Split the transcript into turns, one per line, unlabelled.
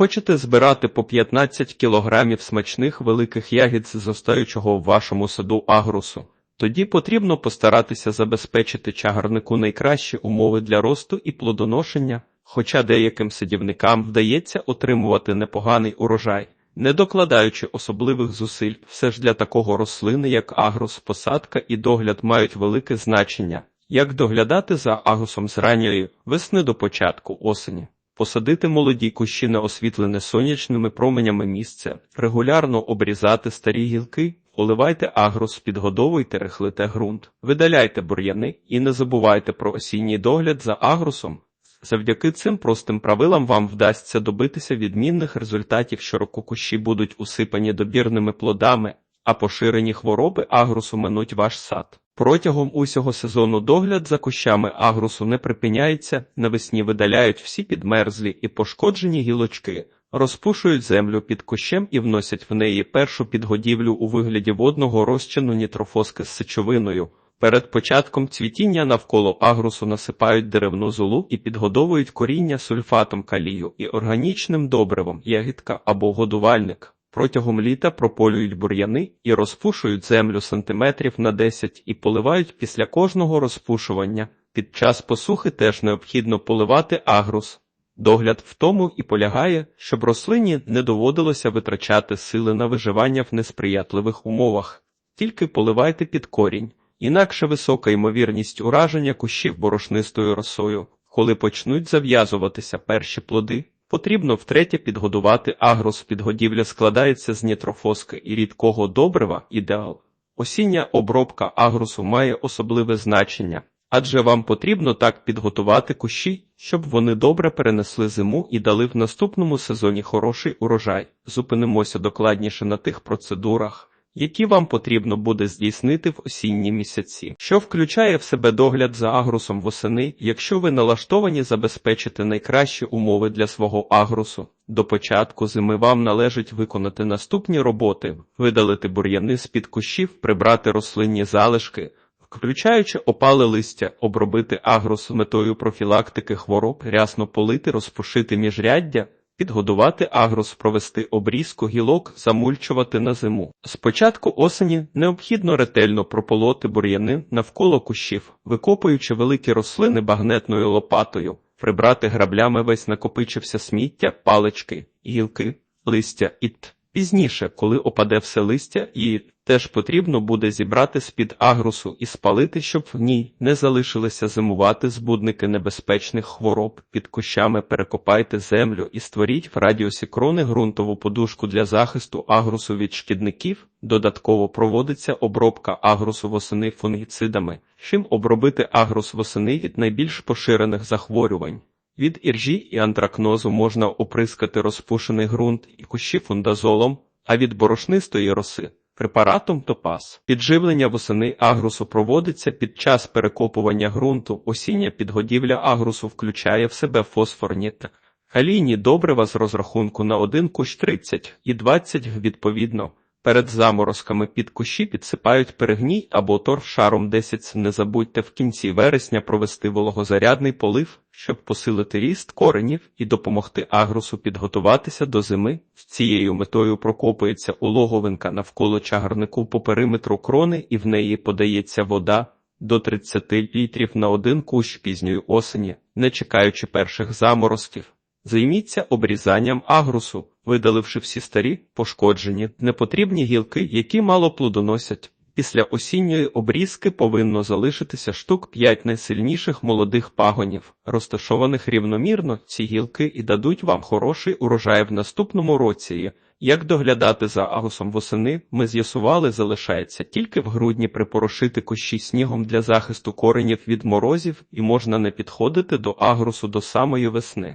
Хочете збирати по 15 кілограмів смачних великих ягід з зростаючого в вашому саду агрусу? Тоді потрібно постаратися забезпечити чагарнику найкращі умови для росту і плодоношення, хоча деяким садівникам вдається отримувати непоганий урожай, не докладаючи особливих зусиль, все ж для такого рослини, як агрус, посадка і догляд мають велике значення. Як доглядати за агрусом з ранньої весни до початку осені? Посадити молоді кущі на освітлене сонячними променями місце, регулярно обрізати старі гілки, поливайте агрос, підгодовуйте рихлите ґрунт, видаляйте бур'яни і не забувайте про осінній догляд за агросом. Завдяки цим простим правилам вам вдасться добитися відмінних результатів, щороку кущі будуть усипані добірними плодами, а поширені хвороби агрусу минуть ваш сад. Протягом усього сезону догляд за кущами агрусу не припиняється, навесні видаляють всі підмерзлі і пошкоджені гілочки, розпушують землю під кущем і вносять в неї першу підгодівлю у вигляді водного розчину нітрофоски з сечовиною. Перед початком цвітіння навколо агрусу насипають деревну золу і підгодовують коріння сульфатом калію і органічним добривом ягідка або годувальник. Протягом літа прополюють бур'яни і розпушують землю сантиметрів на 10 і поливають після кожного розпушування. Під час посухи теж необхідно поливати агрус. Догляд в тому і полягає, щоб рослині не доводилося витрачати сили на виживання в несприятливих умовах. Тільки поливайте під корінь, інакше висока ймовірність ураження кущів борошнистою росою. Коли почнуть зав'язуватися перші плоди, Потрібно втретє підгодувати агрос. Підгодівля складається з нітрофоски і рідкого добрива ідеал. Осіння обробка агросу має особливе значення, адже вам потрібно так підготувати кущі, щоб вони добре перенесли зиму і дали в наступному сезоні хороший урожай. Зупинимося докладніше на тих процедурах які вам потрібно буде здійснити в осінні місяці, що включає в себе догляд за агрусом восени, якщо ви налаштовані забезпечити найкращі умови для свого агрусу. До початку зими вам належить виконати наступні роботи: видалити бур'яни з під кущів, прибрати рослинні залишки. Включаючи опали листя, обробити агрус метою профілактики хвороб, рясно полити, розпушити міжряддя, підгодувати агрос, провести обрізку гілок, замульчувати на зиму. З початку осені необхідно ретельно прополоти бур'яни навколо кущів, викопуючи великі рослини багнетною лопатою, прибрати граблями весь накопичився сміття, палички, гілки, листя і т. Пізніше, коли опаде все листя, і теж потрібно буде зібрати з-під агрусу і спалити, щоб в ній не залишилися зимувати збудники небезпечних хвороб. Під кущами перекопайте землю і створіть в радіусі крони ґрунтову подушку для захисту агрусу від шкідників. Додатково проводиться обробка агрусу восени фунгіцидами, чим обробити агрус восени від найбільш поширених захворювань. Від іржі і антракнозу можна оприскати розпушений ґрунт і кущі фундазолом, а від борошнистої роси препаратом топаз. Підживлення восени агрусу проводиться під час перекопування ґрунту. Осіння підгодівля агрусу включає в себе фосфорні та калійні добрива з розрахунку на один кущ 30 і 20 відповідно. Перед заморозками під кущі підсипають перегній або торф шаром 10. Не забудьте в кінці вересня провести вологозарядний полив, щоб посилити ріст коренів і допомогти агрусу підготуватися до зими. З цією метою прокопується улоговинка навколо чагарнику по периметру крони і в неї подається вода до 30 літрів на один кущ пізньої осені, не чекаючи перших заморозків. Займіться обрізанням агрусу, видаливши всі старі, пошкоджені, непотрібні гілки, які мало плодоносять. Після осінньої обрізки повинно залишитися штук 5 найсильніших молодих пагонів, розташованих рівномірно, ці гілки і дадуть вам хороший урожай в наступному році. Як доглядати за агусом восени, ми з'ясували, залишається тільки в грудні припорошити кущі снігом для захисту коренів від морозів і можна не підходити до агрусу до самої весни.